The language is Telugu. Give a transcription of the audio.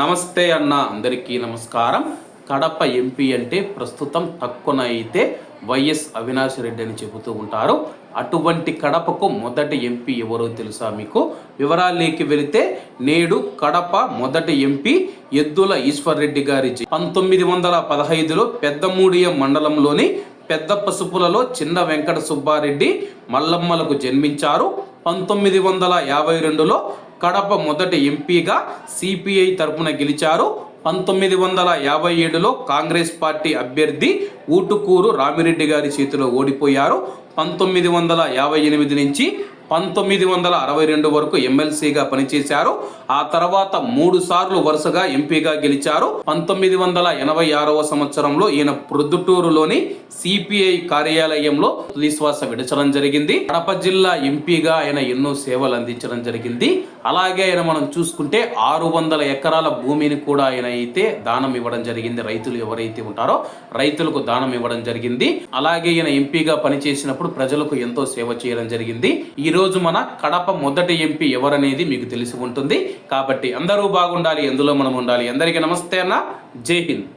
నమస్తే అన్న అందరికీ నమస్కారం. కడప ఎంపీ అంటే ప్రస్తుతం తక్కువన అయితే వైఎస్ అవినాష్ రెడ్డి అని చెబుతూ ఉంటారు. అటువంటి కడపకు మొదటి ఎంపీ ఎవరో తెలుసా మీకు? వివరాల్లోకి వెళితే నేడు కడప మొదటి ఎంపీ ఎద్దుల ఈశ్వర్ రెడ్డి గారి పంతొమ్మిది వందల పదహైదులో పెద్దమూడియం మండలంలోని పెద్ద పసుపులలో చిన్న వెంకట సుబ్బారెడ్డి మల్లమ్మలకు జన్మించారు. పంతొమ్మిది వందల యాభై రెండులో కడప మొదటి ఎంపీగా సిపిఐ తరపున గెలిచారు. పంతొమ్మిది వందల యాభై ఏడులో కాంగ్రెస్ పార్టీ అభ్యర్థి ఊటుకూరు రామిరెడ్డి గారి చేతిలో ఓడిపోయారు. పంతొమ్మిది వందల యాభై ఎనిమిది నుంచి పంతొమ్మిది వందల అరవై రెండు వరకు ఎమ్మెల్సీగా పనిచేశారు. ఆ తర్వాత మూడు సార్లు వరుసగా ఎంపీగా గెలిచారు. పంతొమ్మిది వందల ఎనభై ఆరవ సంవత్సరంలో ఈయన ప్రొద్దుటూరులోని సిపిఐ కార్యాలయంలో తుదిశ్వాస విడచడం జరిగింది. కడప జిల్లా ఎంపీగా ఆయన ఎన్నో సేవలు అందించడం జరిగింది. అలాగే ఆయన మనం చూసుకుంటే ఆరు వందల ఎకరాల భూమిని కూడా ఆయన అయితే దానం ఇవ్వడం జరిగింది. రైతులు ఎవరైతే ఉంటారో రైతులకు దానం ఇవ్వడం జరిగింది. అలాగే ఈయన ఎంపీగా పనిచేసినప్పుడు ప్రజలకు ఎంతో సేవ చేయడం జరిగింది. ఈ రోజు మన కడప మొదటి ఎంపీ ఎవరనేది మీకు తెలిసి ఉంటుంది. కాబట్టి అందరూ బాగుండాలి ఎందులో మనం ఉండాలి. అందరికీ నమస్తే అన్న. జై హింద్.